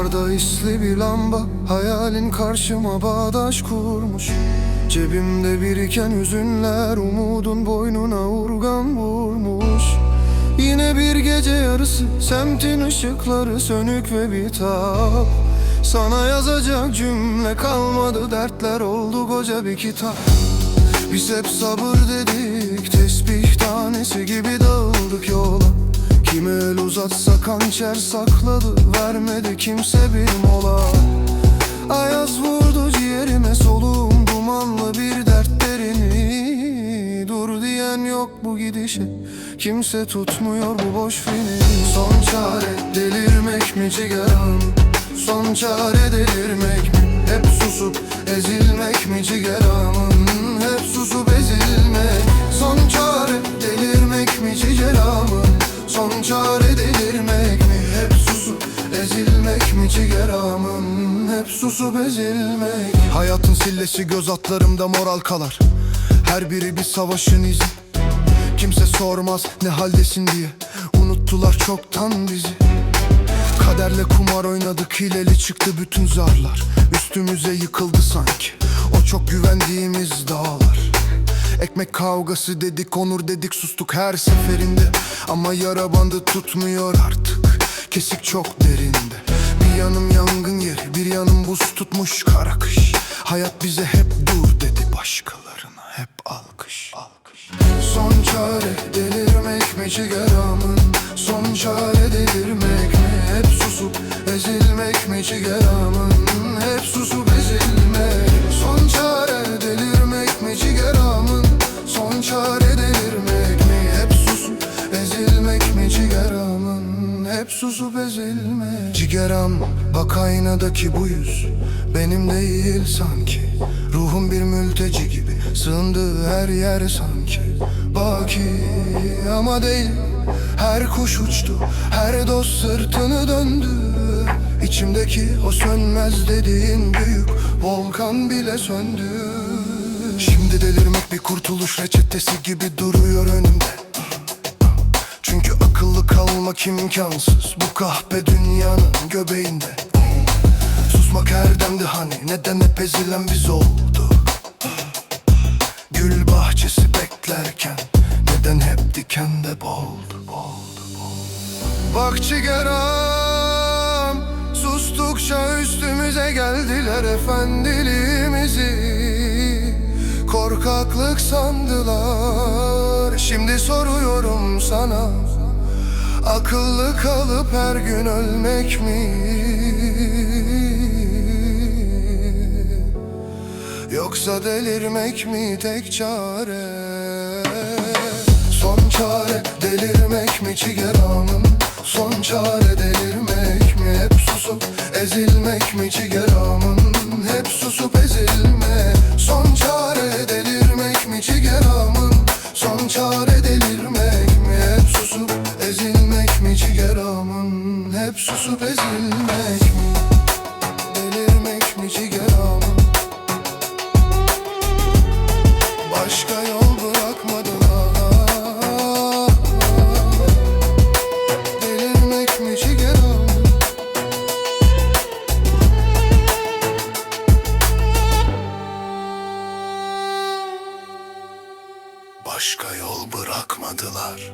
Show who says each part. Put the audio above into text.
Speaker 1: Duvarda isli bir lamba Hayalin karşıma bağdaş kurmuş. Cebimde biriken hüzünler Umudun boynuna urgan vurmuş. Yine bir gece yarısı Semtin ışıkları sönük ve bitap. Sana yazacak cümle kalmadı Dertler oldu koca bir kitap. Biz hep sabır dedik Tesbih tanesi gibi dağıldık yola Kime el uzatsa hançer sakladı Vermedi kimse bir mola. Ayaz vurdu ciğerime soluğum Dumanlı bir dertlerini. Dur diyen yok bu gidişe Kimse tutmuyor bu boş filmi Son çare delirmek mi cigaram Son çare delirmek mi? Hep susup ezilmek mi cigaramın cigaramın Hep susup ezilmek. Hayatın sillesi göz atlarımda moral kalar. Her biri bir savaşın izi. Kimse sormaz ne haldesin diye. Unuttular çoktan bizi. Kaderle kumar oynadık hileli çıktı bütün zarlar. Üstümüze yıkıldı sanki. O çok güvendiğimiz dağlar. Ekmek kavgası dedik onur dedik sustuk her seferinde. Ama yara bandı tutmuyor artık. Kesik çok derinde yanım buz tutmuş kara kış. Hayat bize hep dur dedi başkalarına. Hep alkış alkış. Son çare delirmek mi cigaramın. Son çare delirmek mi Hep susup ezilmek mi cigaramın. Hep susup ezilmek. Son çare delirmek mi cigaramın. Son çare delirmek Hep susup Cigaram bak aynadaki bu yüz. Benim değil sanki. Ruhum bir mülteci gibi. Sığındığı her yer sanki. Baki ama değil. Her kuş uçtu. Her dost sırtını döndü. İçimdeki o sönmez dediğin büyük Volkan bile söndü. Şimdi delirmek bir kurtuluş reçetesi gibi duruyor önümde kalmak imkansız Bu kahpe dünyanın göbeğinde. Susmak erdemdi hani Neden hep ezilen biz olduk Gül bahçesi beklerken Neden hep dikende boldu boldu boldu Bak cigaram Sustukça üstümüze geldiler efendiliğimizi. Korkaklık sandılar Şimdi soruyorum sana Akıllı kalıp her gün ölmek mi? Yoksa delirmek mi tek çare? Son çare delirmek mi cigaramın? Son çare delirmek mi? Hep susup ezilmek mi cigaramın? Hep susup cigaramın? Hep susup ezilmek mi? Delirmek mi cigaramın? Başka yol bırakmadılar Delirmek mi cigaram Başka yol bırakmadılar